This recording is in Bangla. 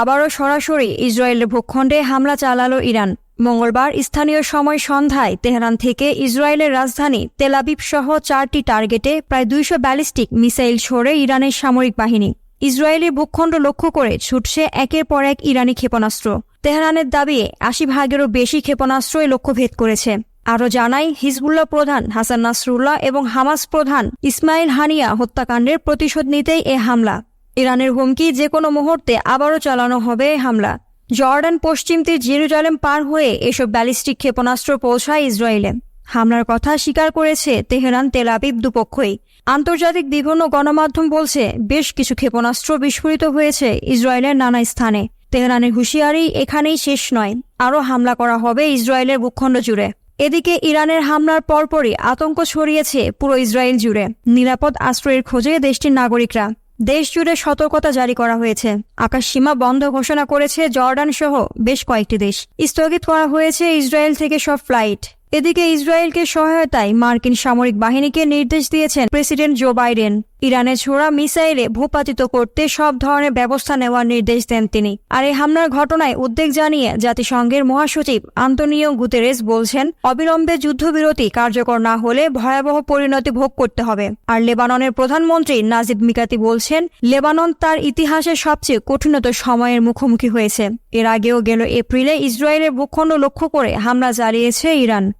আবারও সরাসরি ইসরায়েলের ভূখণ্ডে হামলা চালালো ইরান। মঙ্গলবার স্থানীয় সময় সন্ধ্যায় তেহরান থেকে ইসরায়েলের রাজধানী তেলাবিব সহ চারটি টার্গেটে প্রায় দুইশো ব্যালিস্টিক মিসাইল ছড়ে ইরানের সামরিক বাহিনী। ইসরায়েলি ভূখণ্ড লক্ষ্য করে ছুটছে একের পর এক ইরানি ক্ষেপণাস্ত্র। তেহরানের দাবি, আশি ভাগেরও বেশি ক্ষেপণাস্ত্রই লক্ষ্যভেদ করেছে। আরও জানাই হিজবুল্লাহ প্রধান হাসান নাসরুল্লাহ এবং হামাস প্রধান ইসমাইল হানিয়া হত্যাকাণ্ডের প্রতিশোধ নিতেই এ হামলা। ইরানের হুমকি যে কোনো মুহূর্তে আবারও চালানো হবে হামলা। জর্ডান পশ্চিম তীর জেরুজালেম পার হয়ে এসব ব্যালিস্টিক ক্ষেপণাস্ত্র পৌঁছায় ইসরায়েলে। হামলার কথা স্বীকার করেছে তেহরান তেলাবিব দুপক্ষই। আন্তর্জাতিক বিভিন্ন গণমাধ্যম বলছে, বেশ কিছু ক্ষেপণাস্ত্র বিস্ফোরিত হয়েছে ইসরায়েলের নানা স্থানে। তেহরানের হুঁশিয়ারি এখানেই শেষ নয়, আরও হামলা করা হবে ইসরায়েলের ভূখণ্ড জুড়ে। এদিকে ইরানের হামলার পরপরই আতঙ্ক ছড়িয়েছে পুরো ইসরায়েল জুড়ে। নিরাপদ আশ্রয়ের খোঁজে দেশটির নাগরিকরা। দেশ জুড়ে সতর্কতা জারি করা হয়েছে। আকাশ সীমা বন্ধ ঘোষণা করেছে জর্ডান সহ বেশ কয়েকটি দেশ। স্থগিত করা হয়েছে ইসরায়েল থেকে সব ফ্লাইট। এদিকে ইসরায়েলকে সহায়তায় মার্কিন সামরিক বাহিনীকে নির্দেশ দিয়েছেন প্রেসিডেন্ট জো বাইডেন। ইরানে ছোড়া মিসাইলে ভূপাতিত করতে সব ধরনের ব্যবস্থা নেওয়ার নির্দেশ দেন তিনি। আর এই হামলার ঘটনায় উদ্বেগ জানিয়ে জাতিসংঘের মহাসচিব আন্তনিও গুতেরেস বলছেন, অবিলম্বে যুদ্ধবিরতি কার্যকর না হলে ভয়াবহ পরিণতি ভোগ করতে হবে। আর লেবাননের প্রধানমন্ত্রী নাজিব মিকাতি বলছেন, লেবানন তার ইতিহাসের সবচেয়ে কঠিনত সময়ের মুখোমুখি হয়েছে। এর আগেও গেল এপ্রিলে ইসরায়েলের ভূখণ্ড লক্ষ্য করে হামলা চালিয়েছে ইরান।